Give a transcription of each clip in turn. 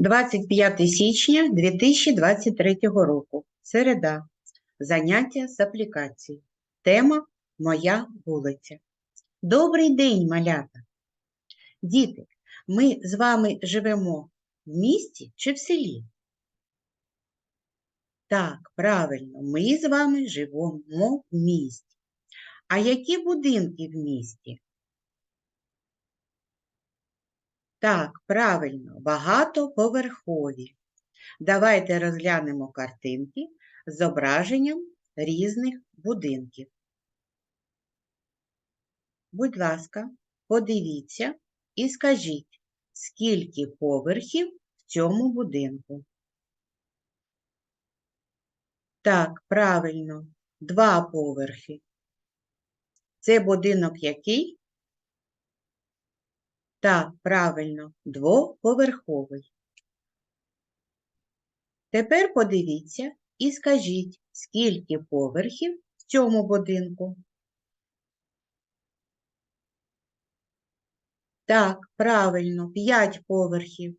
25 січня 2023 року. Середа. Заняття з аплікації. Тема Моя вулиця. Добрий день, малята! Діти, ми з вами живемо в місті чи в селі? Так, правильно, ми з вами живемо в місті. А які будинки в місті? Так, правильно, багатоповерхові. Давайте розглянемо картинки з зображенням різних будинків. Будь ласка, подивіться і скажіть, скільки поверхів в цьому будинку? Так, правильно, два поверхи. Це будинок який? Так, правильно, двоповерховий. Тепер подивіться і скажіть, скільки поверхів в цьому будинку? Так, правильно, 5 поверхів.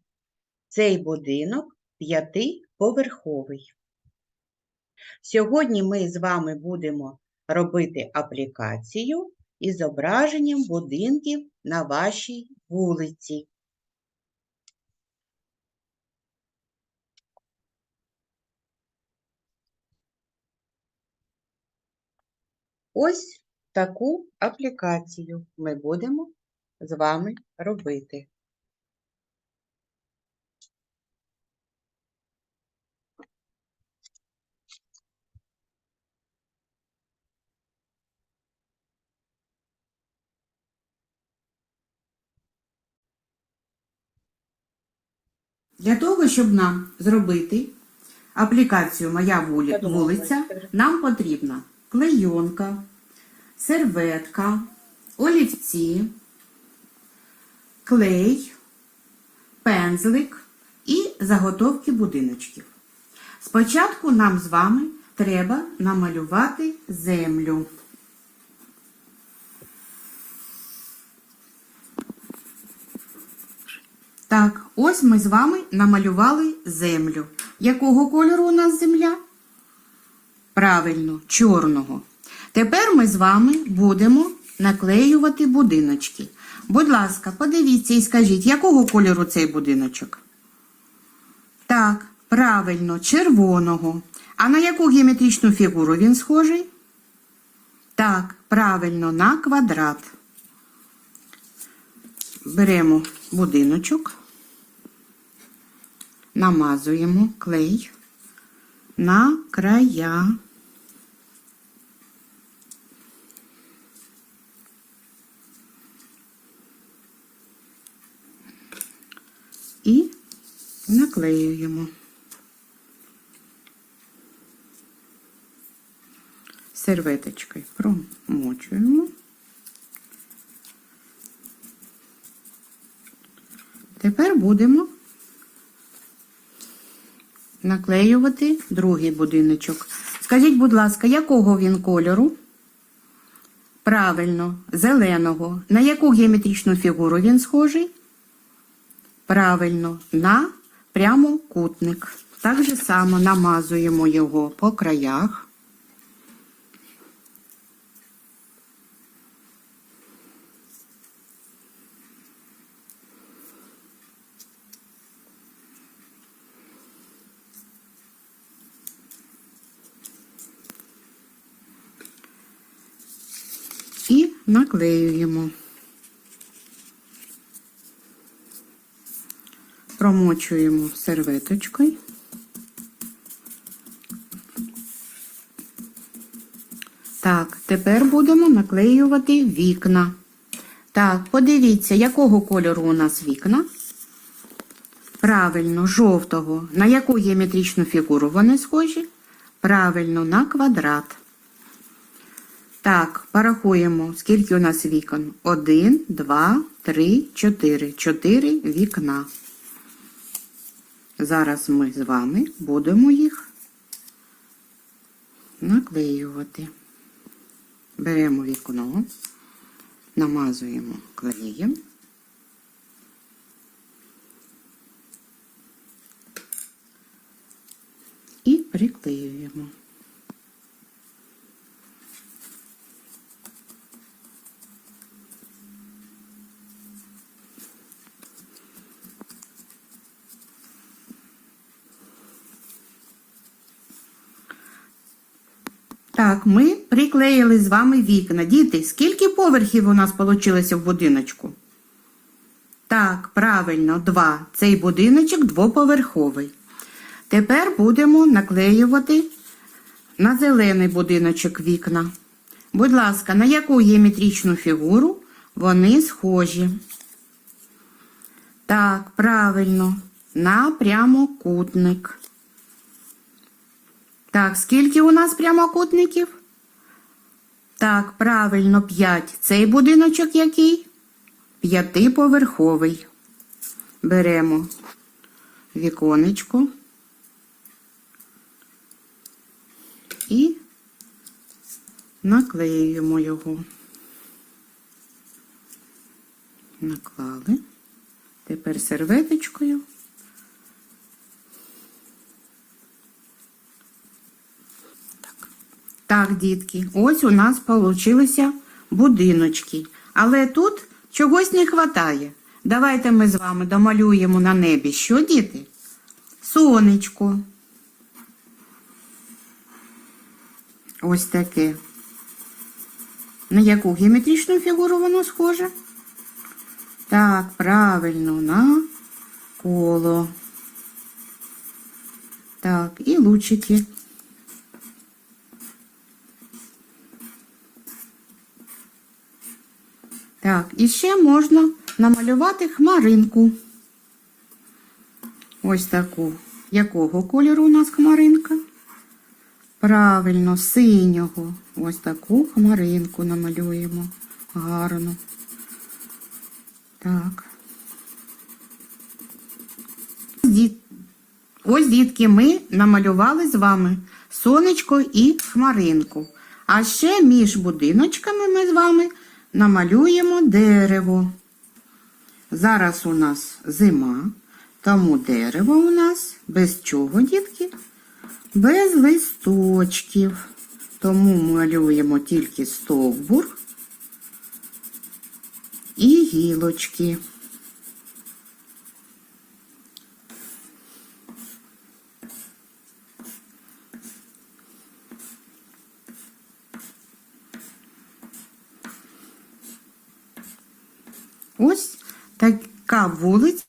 Цей будинок п'ятиповерховий. Сьогодні ми з вами будемо робити аплікацію із зображенням будинків на вашій вулиці. Ось таку аплікацію ми будемо з вами робити. Для того, щоб нам зробити аплікацію Моя вулиця, нам потрібна клейонка, серветка, олівці, клей, пензлик і заготовки будиночків. Спочатку нам з вами треба намалювати землю. Так, ось ми з вами намалювали землю. Якого кольору у нас земля? Правильно, чорного. Тепер ми з вами будемо наклеювати будиночки. Будь ласка, подивіться і скажіть, якого кольору цей будиночок? Так, правильно, червоного. А на яку геометричну фігуру він схожий? Так, правильно, на квадрат. Беремо будиночок, намазуємо клей на края. І наклеюємо. Серветочкою промочуємо. Тепер будемо наклеювати другий будиночок. Скажіть, будь ласка, якого він кольору? Правильно, зеленого. На яку геометричну фігуру він схожий? Правильно, на прямокутник. Так же само намазуємо його по краях. і наклеюємо. Промочуємо серветочкою. Так, тепер будемо наклеювати вікна. Так, подивіться, якого кольору у нас вікна? Правильно, жовтого. На яку геометричну фігуру вони схожі? Правильно, на квадрат. Так, порахуємо, скільки у нас вікон. Один, два, три, чотири. Чотири вікна. Зараз ми з вами будемо їх наклеювати. Беремо вікно, намазуємо клеєм приклеюємо. Так, ми приклеїли з вами вікна. Діти, скільки поверхів у нас вийшло в будиночку? Так, правильно, два. Цей будиночок двоповерховий. Тепер будемо наклеювати на зелений будиночок вікна. Будь ласка, на яку геометричну фігуру вони схожі? Так, правильно, на прямокутник. Так, скільки у нас прямокутників? Так, правильно, 5. Цей будиночок який? П'ятиповерховий. Беремо віконечко і наклеюємо його. Наклали. Тепер серветочкою. Так, дітки, ось у нас получилися будиночки. Але тут чогось не вистачає. Давайте ми з вами домалюємо на небі. Що, діти? Сонечко. Ось таке. На яку геометричну фігуру воно схоже? Так, правильно, на коло. Так, і лучики. Так, і ще можна намалювати хмаринку. Ось таку. Якого кольору у нас хмаринка? Правильно, синього. Ось таку хмаринку намалюємо. Гарно. Так. Ось, дітки, ми намалювали з вами сонечко і хмаринку. А ще між будиночками ми з вами намалюємо дерево. Зараз у нас зима, тому дерево у нас без чого, дітки? Без листочків. Тому малюємо тільки стовбур і гілочки. Ось така вулиця.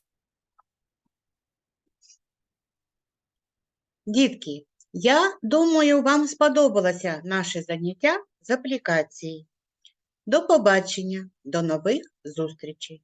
Дітки, я думаю, вам сподобалося наше заняття з аплікації. До побачення, до нових зустрічей!